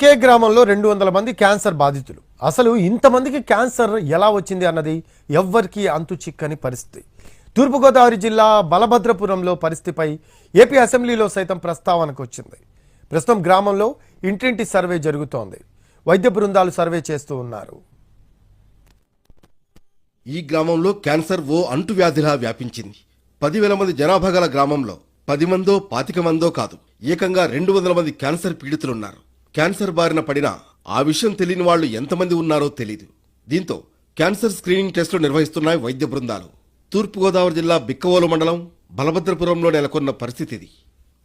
కే గ్రామంలో రెండు వందల మంది క్యాన్సర్ బాధితులు. అసలు ఇంతమందికి క్యాన్సర్ ఎలా వచ్చింది అన్నది ఎవ్వరికీ అంతు చిక్కని పరిస్థితి. తూర్పుగోదావరి జిల్లా బలభద్రపురంలో పరిస్థితిపై ఏపీ అసెంబ్లీలో సైతం ప్రస్తావనకు వచ్చింది. ప్రస్తుతం గ్రామంలో ఇంటింటి సర్వే జరుగుతోంది. వైద్య బృందాలు సర్వే చేస్తూ ఉన్నారు. ఈ గ్రామంలో క్యాన్సర్ ఓ అంటువ్యాధిలా వ్యాపించింది. పదివేల మంది జనాభా గల గ్రామంలో పది మందో పాతిక మందో కాదు ఏకంగా రెండు వందల మంది క్యాన్సర్ పీడితులున్నారు. క్యాన్సర్ బారిన పడినా ఆ విషయం తెలియని వాళ్ళు ఎంతమంది ఉన్నారో తెలీదు. దీంతో క్యాన్సర్ స్క్రీనింగ్ టెస్టులు నిర్వహిస్తున్నాయి వైద్య బృందాలు. తూర్పుగోదావరి జిల్లా బిక్కవోలు మండలం బలభద్రపురంలో నెలకొన్న పరిస్థితి ఇది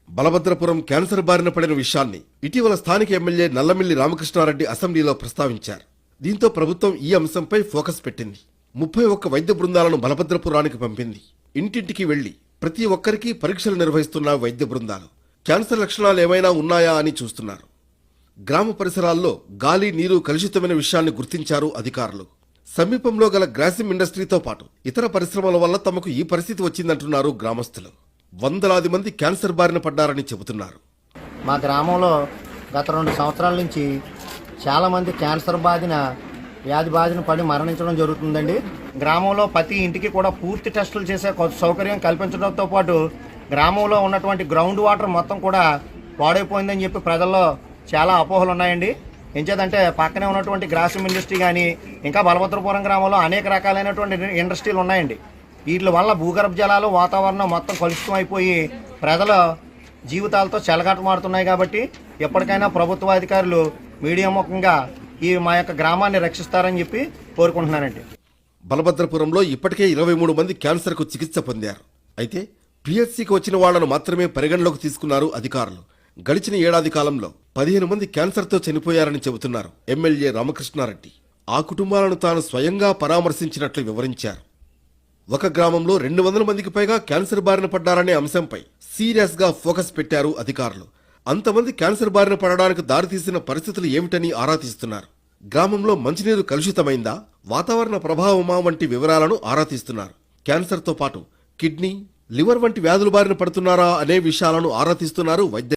బలభద్రపురం క్యాన్సర్ బారిన పడిన విషయాన్ని ఇటీవల స్థానిక ఎమ్మెల్యే నల్లమిల్లి రామకృష్ణారెడ్డి అసెంబ్లీలో ప్రస్తావించారు. దీంతో ప్రభుత్వం ఈ అంశంపై ఫోకస్ పెట్టింది. ముప్పై ఒక్క వైద్య బృందాలను బలభద్రపురానికి పంపింది. ఇంటింటికి వెళ్ళి ప్రతి ఒక్కరికి పరీక్షలు నిర్వహిస్తున్న వైద్య బృందాలు. క్యాన్సర్ లక్షణాలు ఏమైనా ఉన్నాయా అని చూస్తున్నారు. గ్రామ పరిసరాల్లో గాలి నీరు కలుషితమైన విషయాన్ని గుర్తించారు అధికారులు. సమీపంలో గల గ్రాసిమ్ ఇండస్ట్రీతో పాటు ఇతర పరిశ్రమల వల్ల తమకు ఈ పరిస్థితి వచ్చిందంటున్నారు గ్రామస్తులు. వందలాది మంది క్యాన్సర్ బారిన పడ్డారని చెబుతున్నారు. మా గ్రామంలో గత రెండు సంవత్సరాల నుంచి చాలామంది క్యాన్సర్ బాధిన వ్యాధి బాధిన పడి మరణించడం జరుగుతుందండి. గ్రామంలో ప్రతి ఇంటికి కూడా పూర్తి టెస్టులు చేసే కొత్త సౌకర్యం కల్పించడంతో పాటు గ్రామంలో ఉన్నటువంటి గ్రౌండ్ వాటర్ మొత్తం కూడా పాడైపోయిందని చెప్పి ప్రజల్లో చాలా అపోహలు ఉన్నాయండి. ఎంచేదంటే పక్కనే ఉన్నటువంటి గ్రాసం ఇండస్ట్రీ కానీ ఇంకా బలభద్రపురం గ్రామంలో అనేక రకాలైనటువంటి ఇండస్ట్రీలు ఉన్నాయండి. వీటి వల్ల భూగర్భ జలాలు వాతావరణం మొత్తం కలుషితం అయిపోయి ప్రజల జీవితాలతో చెలగాటమాడుతున్నాయి కాబట్టి ఎప్పటికైనా ప్రభుత్వ అధికారులు మీడియా ముఖంగా ఈ మా యొక్క గ్రామాన్ని రక్షిస్తారని చెప్పి కోరుకుంటున్నానండి. బలభద్రపురంలో ఇప్పటికే ఇరవై మూడు మంది క్యాన్సర్కు చికిత్స పొందారు. అయితే పిహెచ్సికి వచ్చిన వాళ్ళను మాత్రమే పరిగణలోకి తీసుకున్నారు అధికారులు. గడిచిన ఏడాది కాలంలో పదిహేను మంది క్యాన్సర్తో చనిపోయారని చెబుతున్నారు ఎమ్మెల్యే రామకృష్ణారెడ్డి. ఆ కుటుంబాలను తాను స్వయంగా పరామర్శించినట్లు వివరించారు. ఒక గ్రామంలో రెండు వందల మందికి పైగా క్యాన్సర్ బారిన పడ్డారనే అంశంపై సీరియస్గా ఫోకస్ పెట్టారు అధికారులు. అంతమంది క్యాన్సర్ బారిన పడడానికి దారితీసిన పరిస్థితులు ఏమిటని ఆరా తీస్తున్నారు. గ్రామంలో మంచినీరు కలుషితమైందా వాతావరణ ప్రభావమా వంటి వివరాలను ఆరా తీస్తున్నారు. క్యాన్సర్తో పాటు కిడ్నీ లివర్ వంటి వ్యాధులు బారిన పడుతున్నారా అనే విషయాలను ఆరా తీస్తున్నారు వైద్య